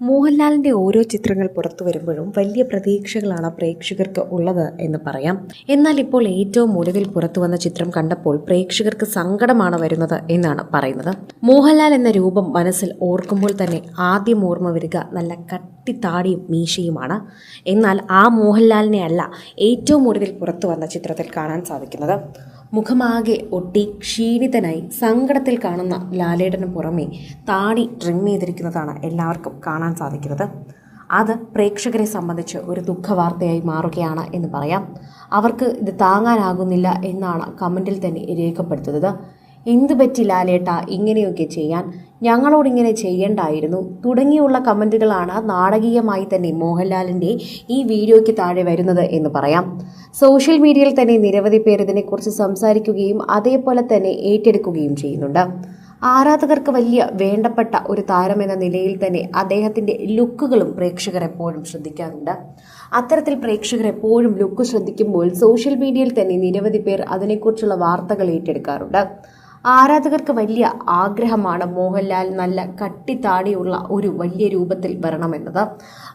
മോഹൻലാലിന്റെ ഓരോ ചിത്രങ്ങൾ പുറത്തു വരുമ്പോഴും വലിയ പ്രതീക്ഷകളാണ് പ്രേക്ഷകർക്ക് ഉള്ളത് എന്ന് പറയാം. എന്നാൽ ഇപ്പോൾ ഏറ്റവും ഒടുവിൽ പുറത്തു വന്ന ചിത്രം കണ്ടപ്പോൾ പ്രേക്ഷകർക്ക് സങ്കടമാണ് വരുന്നത് എന്നാണ് പറയുന്നത്. മോഹൻലാൽ എന്ന രൂപം മനസ്സിൽ ഓർക്കുമ്പോൾ തന്നെ ആദ്യം ഓർമ്മ വരിക നല്ല കട്ടിത്താടിയും മീശയുമാണ്. എന്നാൽ ആ മോഹൻലാലിനെ അല്ല ഏറ്റവും ഒടുവിൽ പുറത്തു വന്ന ചിത്രത്തിൽ കാണാൻ സാധിക്കുന്നത്. മുഖമാകെ ഒട്ടി ക്ഷീണിതനായി സങ്കടത്തിൽ കാണുന്ന ലാലേട്ടന് പുറമെ താടി ട്രിം ചെയ്തിരിക്കുന്നതാണ് എല്ലാവർക്കും കാണാൻ സാധിക്കുന്നത്. അത് പ്രേക്ഷകരെ സംബന്ധിച്ച് ഒരു ദുഃഖവാർത്തയായി മാറുകയാണ് എന്ന് പറയാം. അവർക്ക് ഇത് താങ്ങാനാകുന്നില്ല എന്നാണ് കമന്റിൽ തന്നെ രേഖപ്പെടുത്തുന്നത്. എന്തു പറ്റി ലാലേട്ട? ഇങ്ങനെയൊക്കെ ചെയ്യാൻ ഞങ്ങളോടിങ്ങനെ ചെയ്യണ്ടായിരുന്നു. തുടങ്ങിയുള്ള കമന്റുകളാണ് നാടകീയമായി തന്നെ മോഹൻലാലിന്റെ ഈ വീഡിയോയ്ക്ക് താഴെ വരുന്നത് എന്ന് പറയാം. സോഷ്യൽ മീഡിയയിൽ തന്നെ നിരവധി പേർ ഇതിനെക്കുറിച്ച് സംസാരിക്കുകയും അതേപോലെ തന്നെ ഏറ്റെടുക്കുകയും ചെയ്യുന്നുണ്ട്. ആരാധകർക്ക് വലിയ വേണ്ടപ്പെട്ട ഒരു താരം എന്ന നിലയിൽ തന്നെ അദ്ദേഹത്തിന്റെ ലുക്കുകളും പ്രേക്ഷകർ എപ്പോഴും ശ്രദ്ധിക്കാറുണ്ട്. അത്തരത്തിൽ പ്രേക്ഷകർ എപ്പോഴും ലുക്ക് ശ്രദ്ധിക്കുമ്പോൾ സോഷ്യൽ മീഡിയയിൽ തന്നെ നിരവധി പേർ അതിനെക്കുറിച്ചുള്ള വാർത്തകൾ ഏറ്റെടുക്കാറുണ്ട്. ആരാധകർക്ക് വലിയ ആഗ്രഹമാണ് മോഹൻലാൽ നല്ല കട്ടിത്താടിയുള്ള ഒരു വലിയ രൂപത്തിൽ വരണമെന്നത്.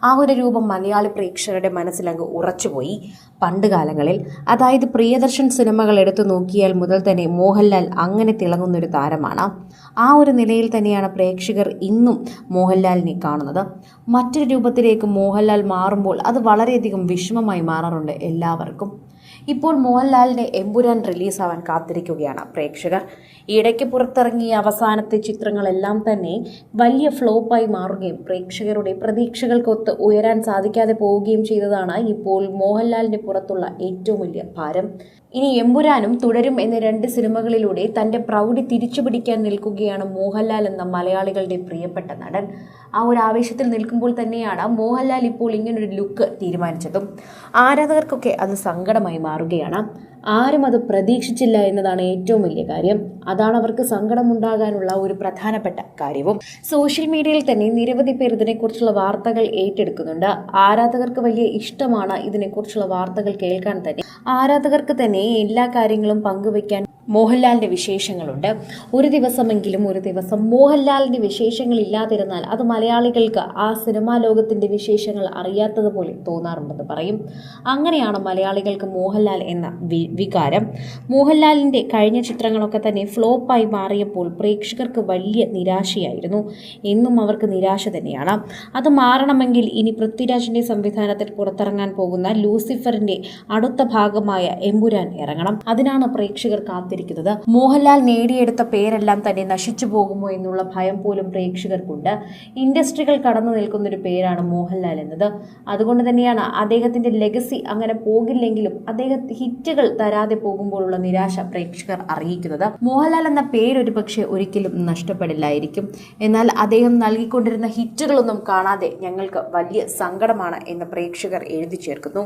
ആ ഒരു രൂപം മലയാളി പ്രേക്ഷകരുടെ മനസ്സിലങ്ങ് ഉറച്ചുപോയി. പണ്ട് കാലങ്ങളിൽ അതായത് പ്രിയദർശൻ സിനിമകൾ എടുത്തു നോക്കിയാൽ മുതൽ തന്നെ മോഹൻലാൽ അങ്ങനെ തിളങ്ങുന്ന ഒരു താരമാണ്. ആ ഒരു നിലയിൽ തന്നെയാണ് പ്രേക്ഷകർ ഇന്നും മോഹൻലാലിനെ കാണുന്നത്. മറ്റൊരു രൂപത്തിലേക്ക് മോഹൻലാൽ മാറുമ്പോൾ അത് വളരെയധികം വിഷമമായി മാറാറുണ്ട് എല്ലാവർക്കും. ഇപ്പോൾ മോഹൻലാലിന്റെ എമ്പുരാൻ റിലീസാവാൻ കാത്തിരിക്കുകയാണ് പ്രേക്ഷകർ. ഇടയ്ക്ക് പുറത്തിറങ്ങിയ അവസാനത്തെ ചിത്രങ്ങളെല്ലാം തന്നെ വലിയ ഫ്ലോപ്പായി മാറുകയും പ്രേക്ഷകരുടെ പ്രതീക്ഷകൾക്കൊത്ത് ഉയരാൻ സാധിക്കാതെ പോവുകയും ചെയ്തതാണ് ഇപ്പോൾ മോഹൻലാലിന്റെ പുറത്തുള്ള ഏറ്റവും വലിയ ഭാരം. ഇനി എമ്പുരാനും തുടരും എന്ന രണ്ട് സിനിമകളിലൂടെ തന്റെ പ്രൗഢി തിരിച്ചുപിടിക്കാൻ നിൽക്കുകയാണ് മോഹൻലാൽ എന്ന മലയാളികളുടെ പ്രിയപ്പെട്ട നടൻ. ആ ഒരു ആവേശത്തിൽ നിൽക്കുമ്പോൾ തന്നെയാണ് മോഹൻലാൽ ഇപ്പോൾ ഇങ്ങനൊരു ലുക്ക് തീരുമാനിച്ചതും. ആരാധകർക്കൊക്കെ അത് സങ്കടമായി മാറുകയാണ്. ആരും അത് പ്രതീക്ഷിച്ചില്ല എന്നതാണ് ഏറ്റവും വലിയ കാര്യം. അതാണ് അവർക്ക് സങ്കടമുണ്ടാകാനുള്ള ഒരു പ്രധാനപ്പെട്ട കാര്യവും. സോഷ്യൽ മീഡിയയിൽ തന്നെ നിരവധി പേർ ഇതിനെക്കുറിച്ചുള്ള വാർത്തകൾ ഏറ്റെടുക്കുന്നുണ്ട്. ആരാധകർക്ക് വലിയ ഇഷ്ടമാണ് ഇതിനെക്കുറിച്ചുള്ള വാർത്തകൾ കേൾക്കാൻ തന്നെ. ആരാധകർക്ക് തന്നെ എല്ലാ കാര്യങ്ങളും പങ്കുവയ്ക്കാൻ മോഹൻലാലിന്റെ വിശേഷങ്ങളുണ്ട്. ഒരു ദിവസമെങ്കിലും ഒരു ദിവസം മോഹൻലാലിന്റെ വിശേഷങ്ങൾ ഇല്ലാതിരുന്നാൽ അത് മലയാളികൾക്ക് ആ സിനിമാ ലോകത്തിന്റെ വിശേഷങ്ങൾ അറിയാത്തതുപോലെ തോന്നാറുണ്ടെന്ന് പറയും. അങ്ങനെയാണ് മലയാളികൾക്ക് മോഹൻലാൽ എന്ന വികാരം. മോഹൻലാലിന്റെ കഴിഞ്ഞ ചിത്രങ്ങളൊക്കെ തന്നെ ഫ്ലോപ്പായി മാറിയപ്പോൾ പ്രേക്ഷകർക്ക് വലിയ നിരാശയായിരുന്നു. എന്നും അവർക്ക് നിരാശ തന്നെയാണ്. അത് മാറണമെങ്കിൽ ഇനി പൃഥ്വിരാജിന്റെ സംവിധാനത്തിൽ പുറത്തിറങ്ങാൻ പോകുന്ന ലൂസിഫറിന്റെ അടുത്ത ഭാഗമായ എമ്പുരാൻ ഇറങ്ങണം. അതിനാണ് പ്രേക്ഷകർ കാത്തിരിക്കുന്നത്. മോഹൻലാൽ നേടിയെടുത്ത പേരെല്ലാം തന്നെ നശിച്ചു പോകുമോ എന്നുള്ള ഭയം പോലും പ്രേക്ഷകർക്കുണ്ട്. ഇൻഡസ്ട്രികൾ കടന്നു നിൽക്കുന്ന ഒരു പേരാണ് മോഹൻലാൽ എന്നത്. അതുകൊണ്ട് തന്നെയാണ് അദ്ദേഹത്തിന്റെ ലെഗസി അങ്ങനെ പോകില്ലെങ്കിലും അദ്ദേഹം ഹിറ്റുകൾ തരാതെ പോകുമ്പോഴുള്ള നിരാശ പ്രേക്ഷകർ അറിയിക്കുന്നത്. മോഹൻലാൽ എന്ന പേരൊരു പക്ഷേ ഒരിക്കലും നഷ്ടപ്പെടില്ലായിരിക്കും. എന്നാൽ അദ്ദേഹം നൽകിക്കൊണ്ടിരുന്ന ഹിറ്റുകളൊന്നും കാണാതെ ഞങ്ങൾക്ക് വലിയ സങ്കടമാണ് എന്ന് പ്രേക്ഷകർ എഴുതി ചേർക്കുന്നു.